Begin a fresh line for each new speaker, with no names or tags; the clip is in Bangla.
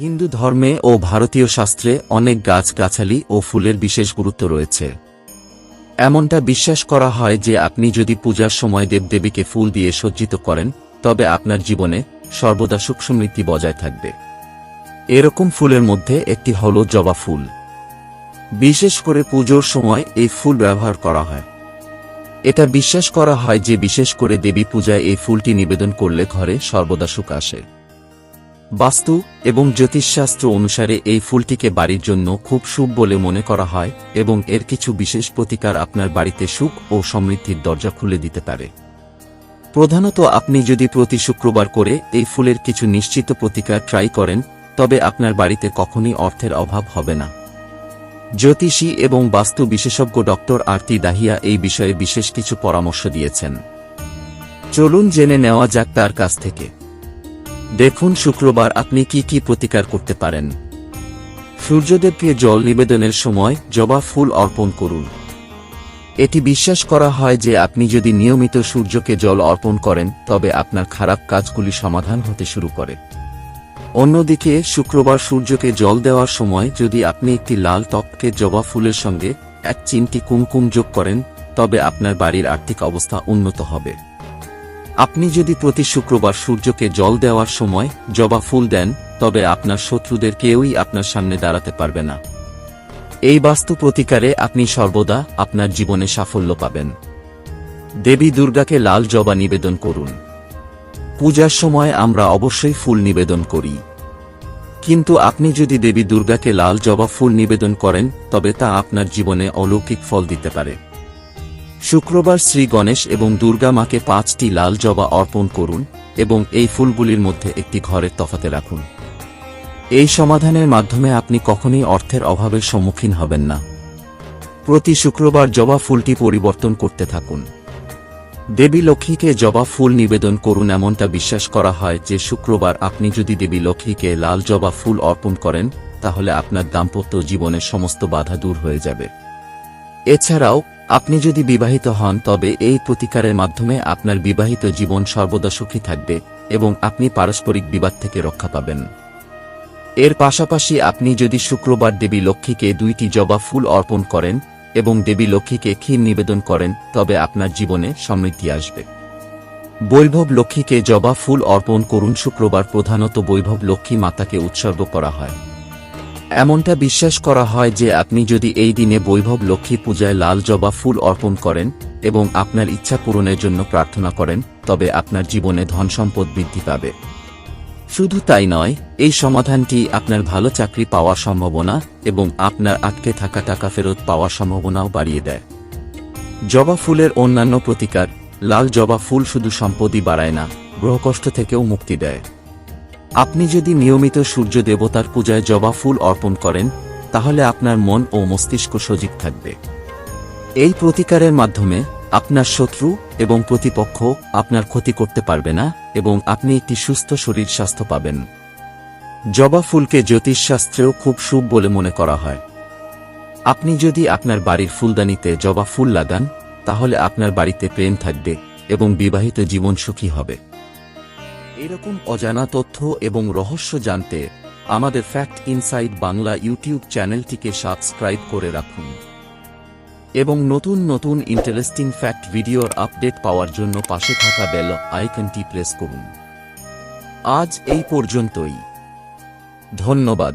হিন্দু ধর্মে ও ভারতীয় শাস্ত্রে অনেক গাছগাছালি ও ফুলের বিশেষ গুরুত্ব রয়েছে। এমনটা বিশ্বাস করা হয় যে আপনি যদি পূজার সময় দেবদেবীকে ফুল দিয়ে সজ্জিত করেন, তবে আপনার জীবনে সর্বদা সুখ সমৃদ্ধি বজায় থাকবে। এরকম ফুলের মধ্যে একটি হল জবা ফুল। বিশেষ করে পুজোর সময় এই ফুল ব্যবহার করা হয়। এটা বিশ্বাস করা হয় যে বিশেষ করে দেবী পূজায় এই ফুলটি নিবেদন করলে ঘরে সর্বদা সুখ আসে। বাস্তু এবং জ্যোতিষশাস্ত্র অনুসারে এই ফুলটিকে বাড়ির জন্য খুব শুভ বলে মনে করা হয় এবং এর কিছু বিশেষ প্রতিকার আপনার বাড়িতে সুখ ও সমৃদ্ধির দরজা খুলে দিতে পারে। প্রধানত আপনি যদি প্রতি শুক্রবার করে এই ফুলের কিছু নিশ্চিত প্রতিকার ট্রাই করেন, তবে আপনার বাড়িতে কখনই অর্থের অভাব হবে না। জ্যোতিষী এবং বাস্তু বিশেষজ্ঞ ডক্টর আরতি দাহিয়া এই বিষয়ে বিশেষ কিছু পরামর্শ দিয়েছেন। চলুন জেনে নেওয়া যাক তার কাছ থেকে। দেখুন শুক্রবার আপনি কি কি প্রতিকার করতে পারেন। সূর্যদেবকে জল নিবেদনের সময় জবা ফুল অর্পণ করুন। এটি বিশ্বাস করা হয় যে আপনি যদি নিয়মিত সূর্যকে জল অর্পণ করেন, তবে আপনার খারাপ কাজগুলি সমাধান হতে শুরু করে। অন্যদিকে, শুক্রবার সূর্যকে জল দেওয়ার সময় যদি আপনি একটি লাল টপকে জবা ফুলের সঙ্গে এক চিমটি কুমকুম যোগ করেন, তবে আপনার বাড়ির আর্থিক অবস্থা উন্নত হবে। আপনি যদি প্রতি শুক্রবার সূর্যকে জল দেওয়ার সময় জবা ফুল দেন, তবে আপনার শত্রুদের কেউই আপনার সামনে দাঁড়াতে পারবে না। এই বাস্তু প্রতিকারে আপনি সর্বদা আপনার জীবনে সাফল্য পাবেন। দেবী দুর্গাকে লাল জবা নিবেদন করুন। পূজার সময় আমরা অবশ্যই ফুল নিবেদন করি। কিন্তু আপনি যদি দেবী দুর্গাকে লাল জবা ফুল নিবেদন করেন, তবে তা আপনার জীবনে অলৌকিক ফল দিতে পারে। শুক্রবার শ্রী গণেশ এবং দুর্গা মাকে পাঁচটি লাল জবা অর্পণ করুন এবং এই ফুলগুলির মধ্যে একটি ঘরের তফাতে রাখুন। এই সমাধানের মাধ্যমে আপনি কখনই অর্থের অভাবের সম্মুখীন হবেন না। প্রতি শুক্রবার জবা ফুলটি পরিবর্তন করতে থাকুন। দেবী লক্ষ্মীকে জবা ফুল নিবেদন করুন এমনটা বিশ্বাস করা হয় যে শুক্রবার আপনি যদি দেবী লক্ষ্মীকে লাল জবা ফুল অর্পণ করেন, তাহলে আপনার দাম্পত্য জীবনের সমস্ত বাধা দূর হয়ে যাবে। এছাড়াও আপনি যদি বিবাহিত হন, তবে এই প্রতিকারের মাধ্যমে আপনার বিবাহিত জীবন সর্বদা সুখী থাকবে এবং আপনি পারস্পরিক বিবাদ থেকে রক্ষা পাবেন। এর পাশাপাশি আপনি যদি শুক্রবার দেবী লক্ষ্মীকে দুইটি জবা ফুল অর্পণ করেন এবং দেবী লক্ষ্মীকে ক্ষীর নিবেদন করেন, তবে আপনার জীবনে সমৃদ্ধি আসবে। বৈভব লক্ষ্মীকে জবা ফুল অর্পণ করুন। শুক্রবার প্রধানত বৈভব লক্ষ্মী মাতাকে উৎসর্গ করা হয়। এমনটা বিশ্বাস করা হয় যে আপনি যদি এই দিনে বৈভব লক্ষ্মী পূজায় লাল জবা ফুল অর্পণ করেন এবং আপনার ইচ্ছা পূরণের জন্য প্রার্থনা করেন, তবে আপনার জীবনে ধন সম্পদ বৃদ্ধি পাবে। শুধু তাই নয়, এই সমাধানটি আপনার ভালো চাকরি পাওয়ার সম্ভাবনা এবং আপনার আটকে থাকা টাকা ফেরত পাওয়ার সম্ভাবনাও বাড়িয়ে দেয়। জবা ফুলের অন্যান্য প্রতিকার, লাল জবা ফুল শুধু সম্পদই বাড়ায় না, গ্রহকষ্ট থেকেও মুক্তি দেয়। আপনি যদি নিয়মিত সূর্য দেবতার পূজায় জবা ফুল অর্পণ করেন, তাহলে আপনার মন ও মস্তিষ্ক সজীব থাকবে। এই প্রতিকারের মাধ্যমে আপনার শত্রু এবং প্রতিপক্ষ আপনার ক্ষতি করতে পারবে না এবং আপনি একটি সুস্থ শরীর স্বাস্থ্য পাবেন। জবা ফুলকে জ্যোতিষশাস্ত্রেও খুব শুভ বলে মনে করা হয়। আপনি যদি আপনার বাড়ির ফুলদানিতে জবা ফুল লাগান, তাহলে আপনার বাড়িতে প্রেম থাকবে এবং বিবাহিত জীবন সুখী হবে। এরকম অজানা তথ্য এবং রহস্য জানতে আমাদের ফ্যাক্ট ইনসাইড বাংলা ইউটিউব চ্যানেলটিকে সাবস্ক্রাইব করে রাখুন। এবং নতুন নতুন ইন্টারেস্টিং ফ্যাক্ট ভিডিওর আপডেট পাওয়ার জন্য পাশে থাকা বেল আইকনটি প্রেস করুন। আজ এই পর্যন্তই। ধন্যবাদ।